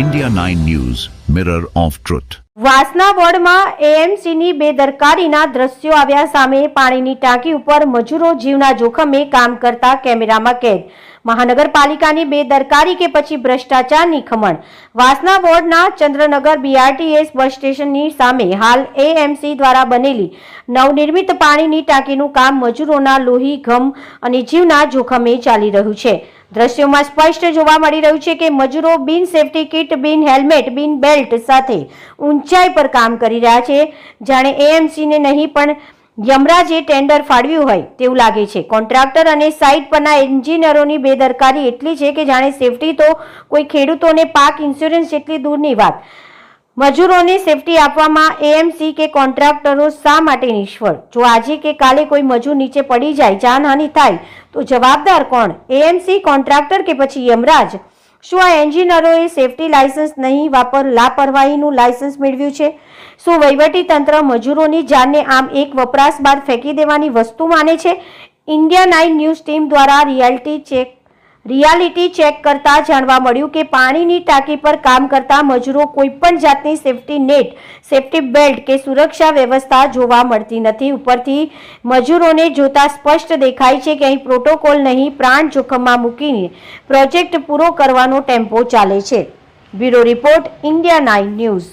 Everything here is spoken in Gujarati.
India 9 News, Mirror of Truth. વાસના વોર્ડમાં એએમસીની બેદરકારીના દ્રશ્યો આવ્યા સામે પાણીની ટાંકી ઉપર મજૂરો જીવના જોખમે કામ કરતા કેમેરામાં કેદ. મહાનગરપાલિકાની બેદરકારી કે પછી ભ્રષ્ટાચારની ખમણ. વાસના વોર્ડના ચંદ્રનગર બીઆરટીએસ બસ સ્ટેશનની સામે હાલ એએમસી દ્વારા બનેલી નવનિર્મિત પાણીની ટાંકીનું કામ મજૂરોના લોહી ઘમ અને જીવના જોખમે ચાલી રહ્યું છે. દ્રશ્યોમાં સ્પષ્ટ જોવા મળી રહ્યું છે કે મજૂરો બિન સેફટી કિટ, બિન હેલ્મેટ, બિન બેલ્ટ સાથે ઊંચાઈ પર કામ કરી રહ્યા છે. જાણે એએમસીને નહીં, પણ યમરાજે ટેન્ડર ફાળવ્યું હોય તેવું લાગે છે. કોન્ટ્રાક્ટર અને સાઇટ પરના એન્જિનિયરોની બેદરકારી એટલી છે કે જાણે સેફટી તો કોઈ ખેડૂતોને પાક ઇન્સ્યોરન્સ જેટલી દૂરની વાત મજૂરોને સેફટી આપવામાં એએમસી કે કોન્ટ્રાક્ટરો શા માટે નિષ્ફળ? જો આજે કે કાલે કોઈ મજૂર નીચે પડી જાય, જાનહાનિ થાય, તો જવાબદાર કોણ? એએમસી કોન્ટ્રાક્ટર કે પછી યમરાજ? શું આ એન્જિનિયરોએ સેફટી લાયસન્સ નહીં વાપર, લાપરવાહીનું લાયસન્સ મેળવ્યું છે? શું વહીવટી તંત્ર મજૂરોની જાનને આમ એક વપરાશ બાદ ફેંકી દેવાની વસ્તુ માને છે? ઇન્ડિયા નાઇન ન્યૂઝ ટીમ દ્વારા રિયાલિટી ચેક રિયાલિટી ચેક કરતા જાણવા મળ્યું કે પાણીની ટાંકી પર કામ કરતા મજૂરો કોઈપણ જાતની સેફટી નેટ, સેફટી બેલ્ટ કે સુરક્ષા વ્યવસ્થા જોવા મળતી નથી. ઉપરથી મજૂરોને જોતા સ્પષ્ટ દેખાય છે કે અહીં પ્રોટોકોલ નહીં, પ્રાણ જોખમમાં મૂકીને પ્રોજેક્ટ પૂરો કરવાનો ટેમ્પો ચાલે છે. Bureau report, India nine news.